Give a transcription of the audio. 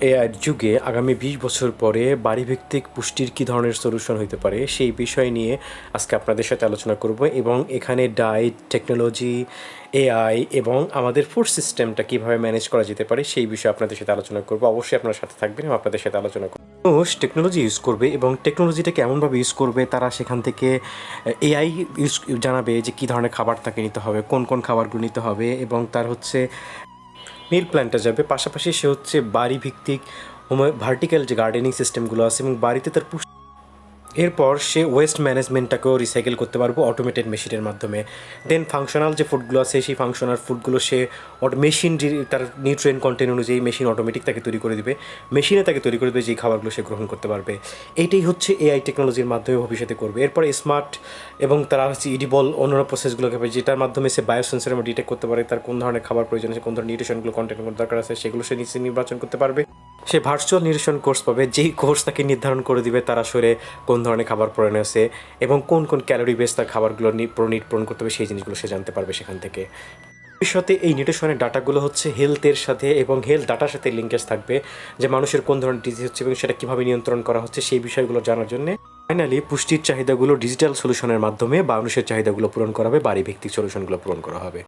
এআইয়ের যুগে আগামী বিশ বছর পরে বাড়িভিত্তিক পুষ্টির কী ধরনের সলিউশন হতে পারে সেই বিষয় নিয়ে আজকে আপনাদের সাথে আলোচনা করব এবং এখানে ডায়েট টেকনোলজি এআই এবং আমাদের ফুড সিস্টেমটা কীভাবে ম্যানেজ করা যেতে পারে সেই বিষয়ে আপনাদের সাথে আলোচনা করব। অবশ্যই আপনার সাথে থাকবেন এবং আপনাদের সাথে আলোচনা করব। মানুষ টেকনোলজি ইউজ করবে এবং টেকনোলজিটাকে এমনভাবে ইউজ করবে তারা সেখান থেকে এআই ইউজ জানাবে যে কী ধরনের খাবার তাকে নিতে হবে, কোন কোন খাবারগুলো নিতে হবে এবং তার হচ্ছে মিল প্ল্যান্টটা যাবে, পাশাপাশি সে হচ্ছে বাড়ি ভিত্তিক ভার্টিক্যাল যে গার্ডেনিং সিস্টেমগুলো আছে এবং বাড়িতে তার পুষ্টি এরপর সে ওয়েস্ট ম্যানেজমেন্টটাকেও রিসাইকেল করতে পারব অটোমেটেড মেশিনের মাধ্যমে। দেন ফাংশনাল যে ফুডগুলো আছে সেই ফাংশনাল ফুডগুলো সে মেশিন তার নিউট্রিয়েন্ট কন্টেন্ট অনুযায়ী মেশিন অটোমেটিক তাকে তৈরি করে দিবে। মেশিনে তাকে তৈরি করে দেবে যেই খাবারগুলো সে গ্রহণ করতে পারবে। এইটাই হচ্ছে এআই টেকনোলজির মাধ্যমে ভবিষ্যতে করবে। এরপরে স্মার্ট এবং তারা হচ্ছে ইডিবল অন্যান্য প্রসেসগুলোকে পাবে, যেটার মাধ্যমে সে বায়োসেন্সারের ডিটেক্ট করতে পারে তার কোন ধরনের খাবার প্রয়োজন আছে কোন ধরনের নিউট্রিশনগুলো কন্টেন্ট দরকার আছে সেগুলো সে নিজে নির্বাচন করতে পারবে। সে ভার্চুয়াল নিউট্রিশন কোর্স পাবে, যেই কোর্স তাকে নির্ধারণ করে দিবে তার আসলে কোন ধরনের খাবার প্রয়োজন আছে এবং কোন কোন ক্যালোরি বেস তার খাবারগুলো প্রণীত পূরণ করতে হবে, সেই জিনিসগুলো সে জানতে পারবে সেখান থেকে। ভবিষ্যতে এই নিউট্রিশনের ডাটাগুলো হচ্ছে হেলথের সাথে এবং হেলথ ডাটার সাথে লিঙ্কেজ থাকবে, যে মানুষের কোন ধরনের ডিজিজ হচ্ছে এবং সেটা কীভাবে নিয়ন্ত্রণ করা হচ্ছে সেই বিষয়গুলো জানার জন্য ফাইনালি পুষ্টির চাহিদাগুলো ডিজিটাল সলিউশনের মাধ্যমে বা মানুষের চাহিদাগুলো পূরণ করা হবে বাড়ি ভিত্তিক সলিউশনগুলো পূরণ করা হবে।